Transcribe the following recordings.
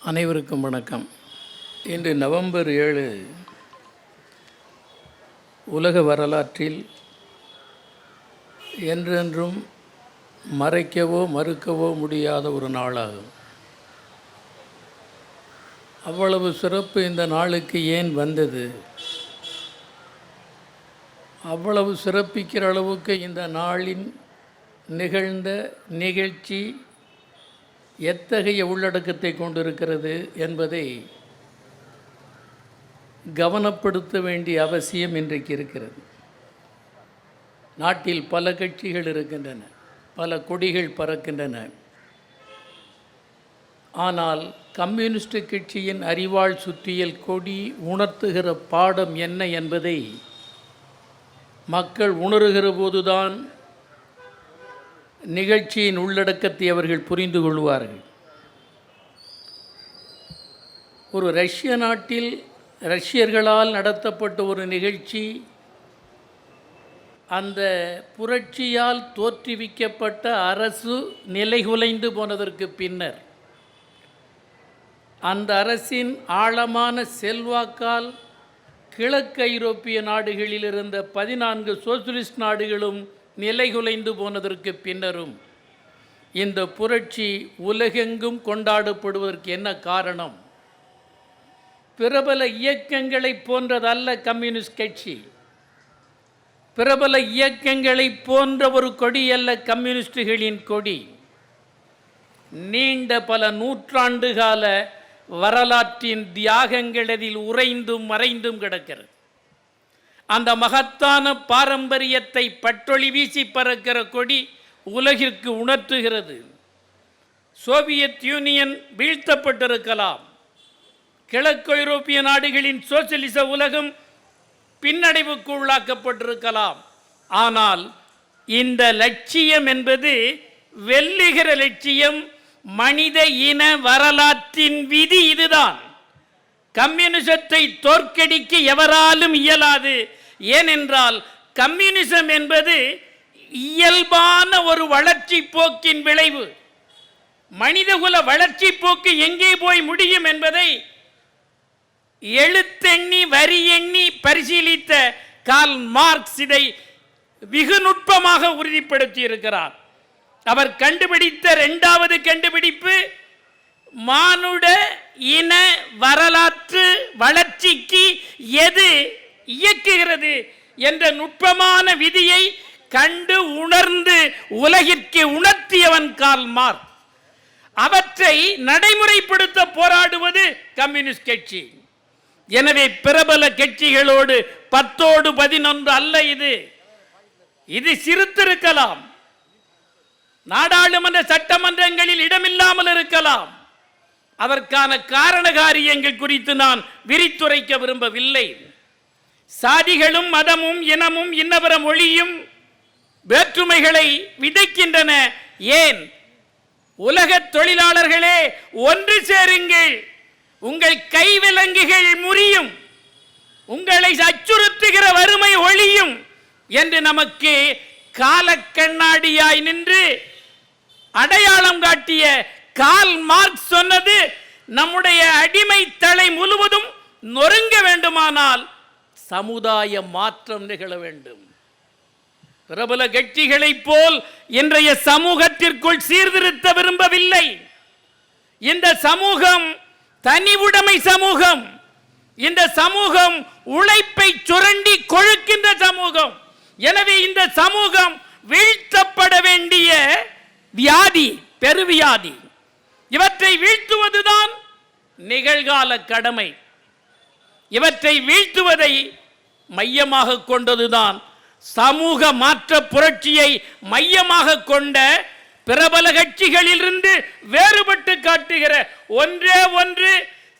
அனைவருக்கும் வணக்கம். இன்று நவம்பர் ஏழு உலக வரலாற்றில் என்றென்றும் மறைக்கவோ மறுக்கவோ முடியாத ஒரு நாளாகும். அவ்வளவு சிறப்பு இந்த நாளுக்கு ஏன் வந்தது? அவ்வளவு சிறப்பிக்கிற அளவுக்கு இந்த நாளின் நிகழ்ந்த நிகழ்ச்சி எத்தகைய உள்ளடக்கத்தை கொண்டிருக்கிறது என்பதை கவனப்படுத்த வேண்டிய அவசியம் இன்றைக்கு இருக்கிறது. நாட்டில் பல கட்சிகள் இருக்கின்றன பல கொடிகள் பறக்கின்றன. ஆனால் கம்யூனிஸ்ட் கட்சியின் அறிவாள் சுற்றியல் கொடி உணர்த்துகிற பாடம் என்ன என்பதை மக்கள் உணருகிற போதுதான் நிகழ்ச்சியின் உள்ளடக்கத்தை அவர்கள் புரிந்து கொள்வார்கள். ஒரு ரஷ்ய நாட்டில் ரஷ்யர்களால் நடத்தப்பட்ட ஒரு நிகழ்ச்சி அந்த புரட்சியால் தோற்றுவிக்கப்பட்ட அரசு நிலைகுலைந்து போனதற்கு பின்னர் அந்த அரசின் ஆழமான செல்வாக்கால் கிழக்கு ஐரோப்பிய நாடுகளில் இருந்த பதினான்கு சோசியலிஸ்ட் நாடுகளும் நிலைகுலைந்து போனதற்கு பின்னரும் இந்த புரட்சி உலகெங்கும் கொண்டாடப்படுவதற்கு என்ன காரணம்? பிரபல இயக்கங்களைப் போன்றதல்ல கம்யூனிஸ்ட் கட்சி. பிரபல இயக்கங்களைப் போன்ற ஒரு கொடி அல்ல கம்யூனிஸ்டுகளின் கொடி. நீண்ட பல நூற்றாண்டு கால வரலாற்றின் தியாகங்கள் அதில் உறைந்தும் மறைந்தும் கிடக்கிறது. அந்த மகத்தான பாரம்பரியத்தை பட்டொளி வீசி பறக்கிற கொடி உலகிற்கு உணர்த்துகிறது. சோவியத் யூனியன் வீழ்த்தப்பட்டிருக்கலாம். கிழக்கு ஐரோப்பிய நாடுகளின் சோசியலிச உலகம் பின்னடைவுக்கு உள்ளாக்கப்பட்டிருக்கலாம். ஆனால் இந்த லட்சியம் என்பது வெல்லுகிற லட்சியம் மனித இன வரலாற்றின் விதி இதுதான். கம்யூனிசத்தை தோற்கடிக்க எவராலும் இயலாது. ஏனென்றால் கம்யூனிசம் என்பது இயல்பான ஒரு வளர்ச்சி போக்கின் விளைவு. மனிதகுல வளர்ச்சி போக்கு எங்கே போய் முடியும் என்பதை எழுத்தெண்ணி வரி எண்ணி பரிசீலித்த கால் மார்க்ஸ் இதை வெகு நுட்பமாக உறுதிப்படுத்தி இருக்கிறார் அவர் கண்டுபிடித்த இரண்டாவது கண்டுபிடிப்பு மானுட இன வரலாற்று வளர்ச்சிக்கு எது இயக்குகிறது என்ற நுட்பமான விதியை கண்டு உணர்ந்து உலகிற்கு உணர்த்தியவன் கால் மார்க். அவற்றை நடைமுறைப்படுத்த போராடுவது கம்யூனிஸ்ட் கட்சி. எனவே பிரபல கட்சிகளோடு பத்தோடு பதினொன்று அல்ல இது. இது சிறுத்திருக்கலாம். நாடாளுமன்ற சட்டமன்றங்களில் இடமில்லாமல் இருக்கலாம். அதற்கான காரண காரியங்கள் குறித்து நான் விரித்துரைக்க விரும்பவில்லை. சாதிகளும் மதமும் இனமும் இன்னவர மொழியும் வேற்றுமைகளை விதைக்கின்றன. ஏன்? உலக தொழிலாளர்களே ஒன்று சேருங்கள். உங்கள் கைவிலங்குகள் முறியும். உங்களை அச்சுறுத்துகிற வறுமை ஒழியும் என்று நமக்கு காலக்கண்ணாடியாய் நின்று அடையாளம் காட்டிய கால் மார்க் சொன்னது நம்முடைய அடிமை தலை முழுவதும் நொறுங்க வேண்டுமானால் சமுதாய மாற்றம் நிகழ வேண்டும். பிரபல கட்சிகளைப் போல் இன்றைய சமூகத்திற்குள் சீர்திருத்த விரும்பவில்லை. இந்த சமூகம் தனி உடைமை சமூகம். இந்த சமூகம் உழைப்பை சுரண்டி கொழுக்கின்ற சமூகம். எனவே இந்த சமூகம் வீழ்த்தப்பட வேண்டிய வியாதி பெருவியாதி. இவற்றை வீழ்த்துவதுதான் நிகழ்கால கடமை. இவற்றை வீழ்த்துவதை மையமாக கொண்டதுதான் சமூக மாற்ற புரட்சியை மையமாக கொண்ட பிரபல கட்சிகளிலிருந்து வேறுபட்டு காட்டுகிற ஒன்றே ஒன்று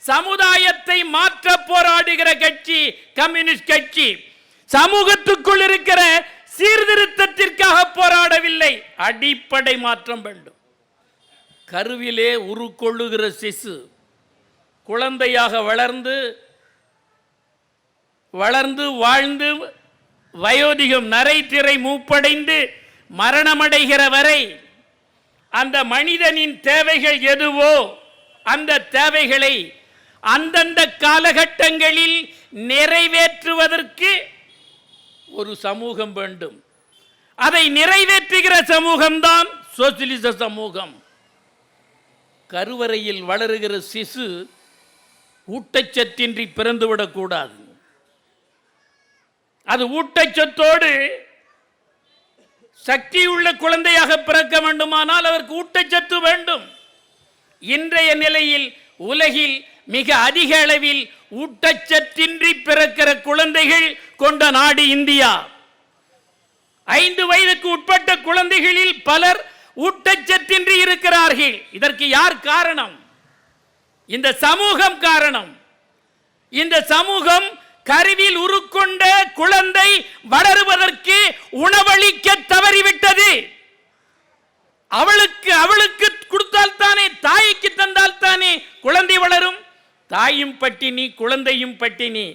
சமுதாயத்தை மாற்ற போராடுகிற கட்சி கம்யூனிஸ்ட் கட்சி. சமூகத்துக்குள் இருக்கிற சீர்திருத்தத்திற்காக போராடவில்லை. அடிப்படை மாற்றம் வேண்டும். கருவிலே உருக்கொள்ளுகிற சிசு குழந்தையாக வளர்ந்து வளர்ந்து வாழ்ந்து வயோதிகம் நரைத்திரை மூப்படைந்து மரணமடைகிற வரை அந்த மனிதனின் தேவைகள் எதுவோ அந்த தேவைகளை அந்தந்த காலகட்டங்களில் நிறைவேற்றுவதற்கு ஒரு சமூகம் வேண்டும். அதை நிறைவேற்றுகிற சமூகம்தான் சோசியலிச சமூகம். கருவறையில் வளருகிற சிசு ஊட்டச்சத்தின்றி பிறந்துவிடக்கூடாது. அது ஊட்டச்சத்தோடு சக்தி உள்ள குழந்தையாக பிறக்க வேண்டுமானால் அதற்கு ஊட்டச்சத்து வேண்டும். இன்றைய நிலையில் உலகில் மிக அதிக அளவில் ஊட்டச்சத்தின்றி பிறக்கிற குழந்தைகள் கொண்ட நாடு இந்தியா. ஐந்து வயதுக்கு உட்பட்ட குழந்தைகளில் பலர் ஊட்டச்சத்தின்றி இருக்கிறார்கள். இதற்கு யார் காரணம்? இந்த சமூகம் காரணம். இந்த சமூகம் கருவில் உருக்கொண்ட குழந்தை வளருவதற்கு உணவளிக்க தவறிவிட்டது. அவளுக்கு அவளுக்கு கொடுத்தால் தானே தாய்க்கு தந்தால் தானே குழந்தை வளரும்? தாயும் பட்டினி குழந்தையும் பட்டினி.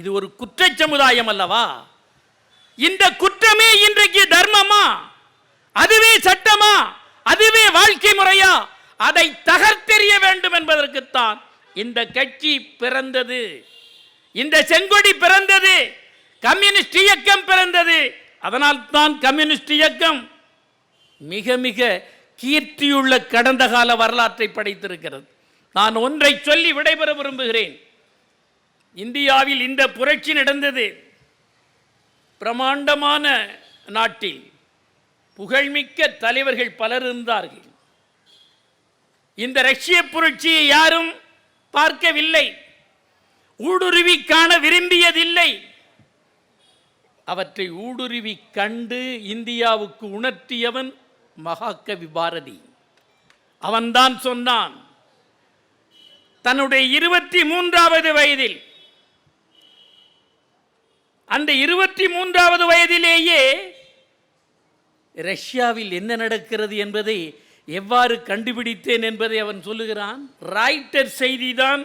இது ஒரு குற்ற சமுதாயம் அல்லவா? இந்த குற்றமே இன்றைக்கு தர்மமா? அதுவே சட்டமா? அதுவே வாழ்க்கை முறையா? அதை தகர்த்தெறிய வேண்டும் என்பதற்குத்தான் இந்த கட்சி பிறந்தது. இந்த செங்கொடி பிறந்தது. கம்யூனிஸ்ட் இயக்கம் பிறந்தது. அதனால் தான் கம்யூனிஸ்ட் இயக்கம் மிக மிக கீர்த்தியுள்ள கடந்த கால வரலாற்றை படைத்திருக்கிறது. நான் ஒன்றை சொல்லி விடைபெற விரும்புகிறேன். இந்தியாவில் இந்த புரட்சி நடந்தது. பிரமாண்டமான நாட்டில் புகழ்மிக்க தலைவர்கள் பலர் இருந்தார்கள். இந்த ரஷ்ய புரட்சியை யாரும் பார்க்கவில்லை. ஊடுருவி காண விரும்பியதில்லை. அவற்றை ஊடுருவி கண்டு இந்தியாவுக்கு உணர்த்தியவன் மகாகவி பாரதி. அவன்தான் சொன்னான் தன்னுடைய இருபத்தி மூன்றாவது வயதில் அந்த இருபத்தி மூன்றாவது வயதிலேயே ரஷ்யாவில் என்ன நடக்கிறது என்பதை எவ்வாறு கண்டுபிடித்தேன் என்பதை அவன் சொல்லுகிறான். ராய்டர் செய்திதான்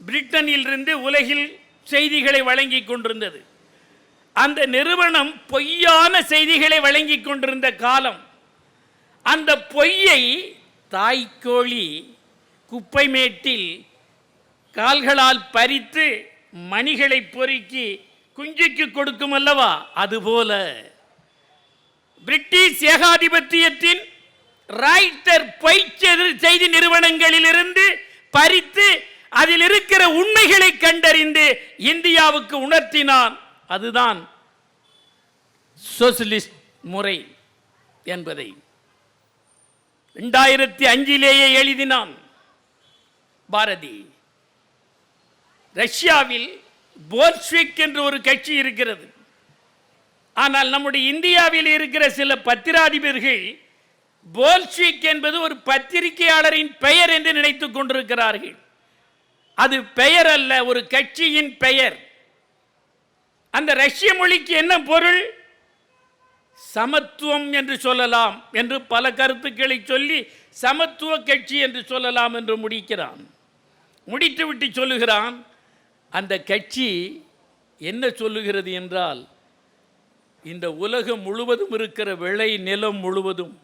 பிரிட்டனிலிருந்து உலகில் செய்திகளை வழங்கி கொண்டிருந்தது. அந்த நிறுவனம் பொய்யான செய்திகளை வழங்கி கொண்டிருந்த காலம் அந்த பொய்யை தாய்க்கோழி குப்பை மேட்டில் கால்களால் பறித்து மணிகளை பொறுக்கி குஞ்சுக்கு கொடுக்கும் அல்லவா? அதுபோல. பிரிட்டிஷ் ஏகாதிபத்தியத்தின் ராய்டர் பொய் செய்தி நிறுவனங்களிலிருந்து பறித்து அதில் இருக்கிற உண்மைகளை கண்டறிந்து இந்தியாவுக்கு உணர்த்தினான். அதுதான் சோசியலிஸ்ட் முறை என்பதை. ரெண்டாயிரத்தி அஞ்சிலேயே எழுதினான் பாரதி. ரஷ்யாவில் போல்ஸ்விக் என்று ஒரு கட்சி இருக்கிறது. ஆனால் நம்முடைய இந்தியாவில் இருக்கிற சில பத்திராதிபர்கள் போல்ஸ்விக் என்பது ஒரு பத்திரிகையாளரின் பெயர் என்று நினைத்துக் கொண்டிருக்கிறார்கள். அது பெயர் அல்ல ஒரு கட்சியின் பெயர். அந்த ரஷ்ய மொழிக்கு என்ன பொருள்? சமத்துவம் என்று சொல்லலாம் என்று பல கருத்துக்களை சொல்லி சமத்துவ கட்சி என்று சொல்லலாம் என்று முடிக்கிறான். முடித்துவிட்டு சொல்லுகிறான் அந்த கட்சி என்ன சொல்லுகிறது என்றால் இந்த உலகம் முழுவதும் இருக்கிற விளை நிலம் முழுவதும்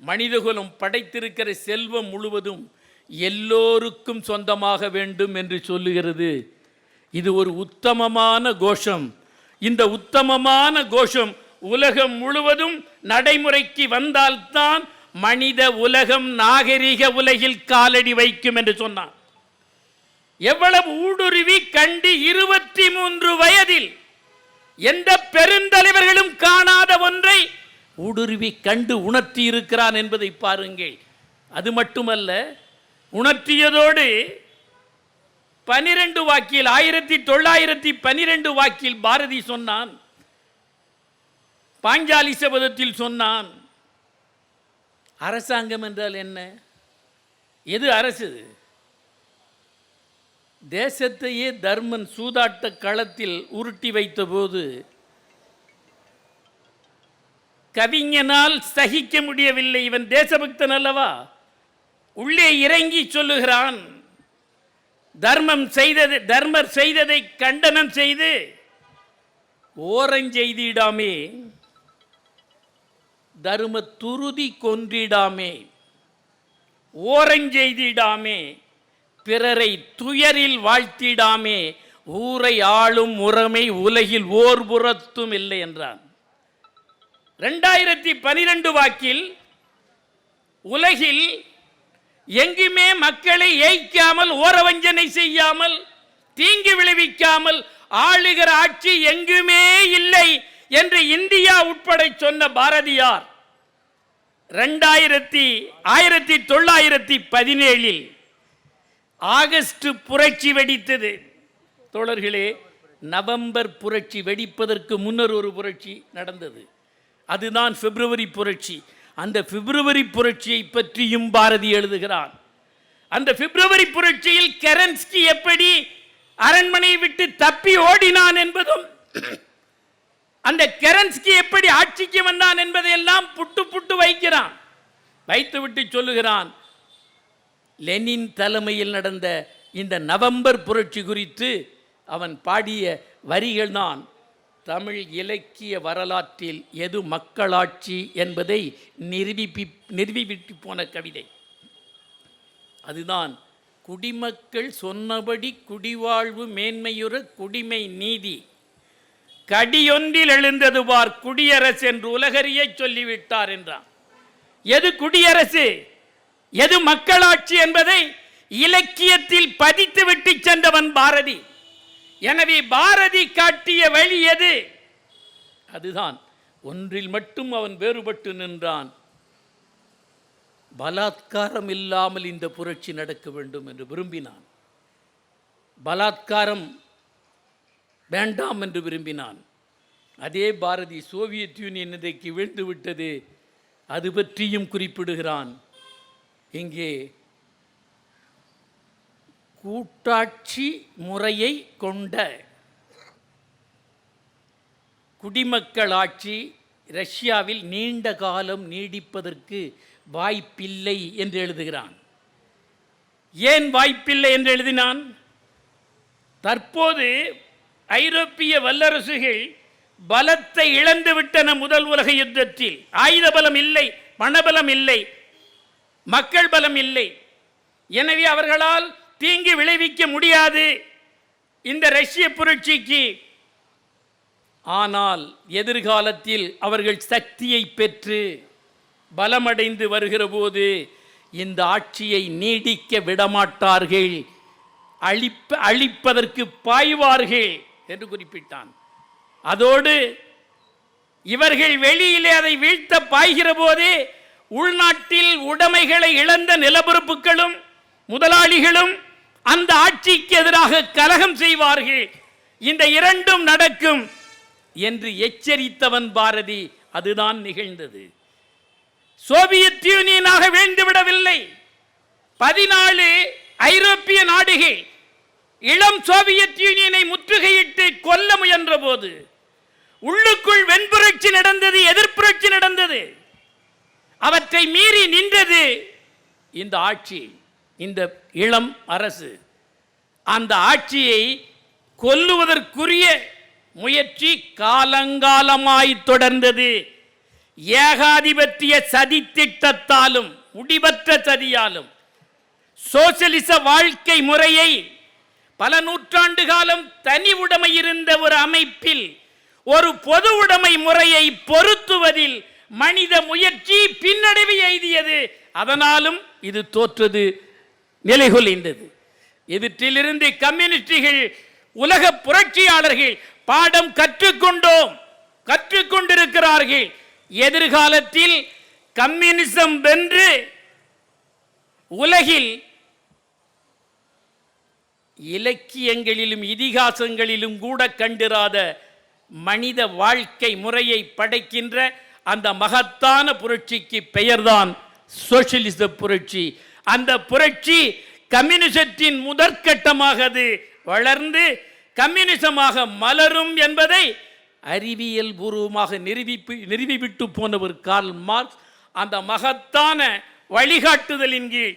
மனிதகுலம் படைத்திருக்கிற செல்வம் முழுவதும் எல்லோருக்கும் சொந்தமாக வேண்டும் என்று சொல்லுகிறது. இது ஒரு உத்தமமான கோஷம். இந்த உத்தமமான கோஷம் உலகம் முழுவதும் நடைமுறைக்கு வந்தால்தான் மனித உலகம் நாகரிக உலகில் காலடி வைக்கும் என்று சொன்னான். எவ்வளவு ஊடுருவி கண்டு இருபத்தி மூன்று வயதில் எந்த பெருந்தலைவர்களும் காணாத ஒன்றை ஊடுருவி கண்டு உணர்த்தி இருக்கிறான் என்பதை பாருங்கள். அது மட்டுமல்ல உணர்த்தியதோடு பனிரெண்டு வாக்கில் ஆயிரத்தி தொள்ளாயிரத்தி பனிரெண்டு வாக்கில் பாரதி சொன்னான் பாஞ்சாலி சபதத்தில் சொன்னான் அரசாங்கம் என்றால் என்ன? எது அரசு? தேசத்தையே தர்மன் சூதாட்ட களத்தில் உருட்டி வைத்தபோது கவிஞனால் சகிக்க முடியவில்லை. இவன் தேசபக்தன் அல்லவா? உள்ளே இறங்கி சொல்லுகிறான். தர்மம் செய்தது தர்மர் செய்ததை கண்டனம் செய்து ஓரஞ்செய்திடாமே. தர்ம துருதி கொன்றிடாமே. ஓரஞ்செய்திடாமே. பிறரை துயரில் வாழ்த்திடாமே. ஊரை ஆளும் முறைமை உலகில் ஓர் புறத்தும் இல்லை என்றான். ரெண்டாயிரத்தி பனிரெண்டு வாக்கில் உலகில் எங்குமே மக்களை ஏய்க்காமல் ஓரவஞ்சனை செய்யாமல் தீங்கு விளைவிக்காமல் ஆளுகிற ஆட்சி எங்குமே இல்லை என்று இந்தியா உட்பட சொன்ன பாரதியார் ரெண்டாயிரத்தி ஆயிரத்தி தொள்ளாயிரத்தி பதினேழில் ஆகஸ்ட் புரட்சி வெடித்தது. தோழர்களே நவம்பர் புரட்சி வெடிப்பதற்கு முன்னர் ஒரு புரட்சி நடந்தது. அதுதான் பிப்ரவரி புரட்சி. அந்த பிப்ரவரி புரட்சியை பற்றியும் பாரதி எழுதுகிறான் அந்த பிப்ரவரி புரட்சியில் கெரன்ஸ்கி எப்படி அரண்மனையை விட்டு தப்பி ஓடினான் என்பதும் அந்த கெரன்ஸ்கி எப்படி ஆட்சிக்கு வந்தான் என்பதையெல்லாம் புட்டு புட்டு வைக்கிறான். வைத்துவிட்டு சொல்லுகிறான் லெனின் தலைமையில் நடந்த இந்த நவம்பர் புரட்சி குறித்து அவன் பாடிய வரிகள் தான் தமிழ் இலக்கிய வரலாற்றில் எது மக்களாட்சி என்பதை நிரூபிப்பி நிரூபிவிட்டு போன கவிதை. அதுதான் குடிமக்கள் சொன்னபடி குடிவாழ்வு மேன்மையுற குடிமை நீதி. கடியொன்றில் எழுந்தது பார் குடியரசு என்று உலகறியை சொல்லிவிட்டார் என்றான். எது குடியரசு? எது மக்களாட்சி என்பதை இலக்கியத்தில் பதித்துவிட்டு சென்றவன் பாரதி. எனவே பாரதி காட்டிய வழி எது? அதுதான். ஒன்றில் மட்டும் அவன் வேறுபட்டு நின்றான். பலாத்காரம் இல்லாமல் இந்த புரட்சி நடக்க வேண்டும் என்று விரும்பினான். பலாத்காரம் வேண்டாம் என்று விரும்பினான். அதே பாரதி சோவியத் யூனியன் இன்றைக்கு வீழ்ந்து விட்டது. அது பற்றியும் குறிப்பிடுகிறான். இங்கே கூட்டாட்சி முறையை கொண்ட குடிமக்களாட்சி ரஷ்யாவில் நீண்ட காலம் நீடிப்பதற்கு வாய்ப்பில்லை என்று எழுதுகிறான். ஏன் வாய்ப்பில்லை என்று எழுதினான்? தற்போது ஐரோப்பிய வல்லரசுகள் பலத்தை இழந்துவிட்டன முதல் உலக யுத்தத்தில். ஆயுத பலம் இல்லை பணபலம் இல்லை மக்கள் பலம் இல்லை. எனவே அவர்களால் தீங்கு விளைவிக்க முடியாது இந்த ரஷ்ய புரட்சிக்கு. ஆனால் எதிர்காலத்தில் அவர்கள் சக்தியை பெற்று பலமடைந்து வருகிற போது இந்த ஆட்சியை நீடிக்க விடமாட்டார்கள். அழிப்ப அழிப்பதற்கு பாய்வார்கள் என்று குறிப்பிட்டான். அதோடு இவர்கள் வெளியிலே அதை வீழ்த்த பாய்கிற போது உள்நாட்டில் உடைமைகளை இழந்த நிலப்பரப்புகளும் முதலாளிகளும் அந்த ஆட்சிக்கு எதிராக கலகம் செய்வார்கள். இந்த இரண்டும் நடக்கும் என்று எச்சரித்தவன் பாரதி அதுதான் நிகழ்ந்தது. சோவியத் யூனியனாக வேண்டுவிடவில்லை. பதினாலு ஐரோப்பிய நாடுகள் இளம் சோவியத் யூனியனை முற்றுகையிட்டு கொல்ல முயன்ற போது உள்ளுக்குள் வெண்புரட்சி நடந்தது எதிர்ப்புரட்சி நடந்தது. அவற்றை மீறி நின்றது இந்த ஆட்சி. இந்த இளம் அரசு அந்த ஆட்சியை கொல்லுவதற்குரிய முயற்சி காலங்காலமாய் தொடர்ந்தது. ஏகாதிபத்திய சதி திட்டத்தாலும் முடிவற்ற சதியாலும் சோசியலிச வாழ்க்கை முறையை பல நூற்றாண்டு காலம் தனி உடைமை இருந்த ஒரு அமைப்பில் ஒரு பொது உடைமை முறையை பொருத்துவதில் மனித முயற்சி பின்னடைவு எய்தியது. அதனாலும் இது தோற்றது. நிலைகுலைந்தது இவற்றிலிருந்து கம்யூனிஸ்டுகள் உலக புரட்சியாளர்கள் பாடம் கற்றுக்கொண்டோம் கற்றுக்கொண்டிருக்கிறார்கள். எதிர்காலத்தில் கம்யூனிசம் வென்று உலகில் இலக்கியங்களிலும் இதிகாசங்களிலும் கூட கண்டிராத மனித வாழ்க்கை முறையை படைக்கின்ற அந்த மகத்தான புரட்சிக்கு பெயர்தான் சோசியலிச புரட்சி. அந்த புரட்சி கம்யூனிசத்தின் முதற்கட்டமாக அது வளர்ந்து கம்யூனிசமாக மலரும் என்பதை அறிவியல் பூர்வமாக நிரூபிப்பு நிரூபிவிட்டு போனவர் கார்ல் மார்க்ஸ். அந்த மகத்தான வழிகாட்டுதலின் கீழ்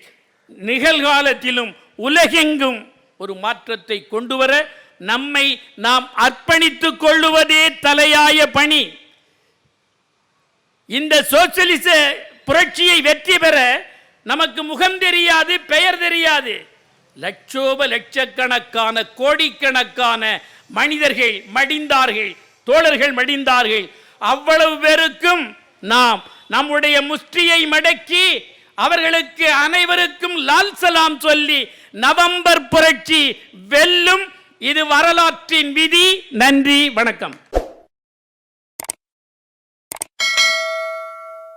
நிகழ்காலத்திலும் உலகெங்கும் ஒரு மாற்றத்தை கொண்டு வர நம்மை நாம் அர்ப்பணித்து கொள்ளுவதே தலையாய பணி. இந்த சோசியலிச புரட்சியை வெற்றி பெற நமக்கு முகம் தெரியாது பெயர் தெரியாது. லட்சோப லட்சக்கணக்கான கோடிக்கணக்கான மனிதர்கள் மடிந்தார்கள் தோழர்கள் மடிந்தார்கள். அவ்வளவு பேருக்கும் நாம் நம்முடைய முஷ்டியை மடக்கி அவர்களுக்கு அனைவருக்கும் லால் சலாம் சொல்லி நவம்பர் புரட்சி வெல்லும் இது வரலாற்றின் விதி. நன்றி வணக்கம்.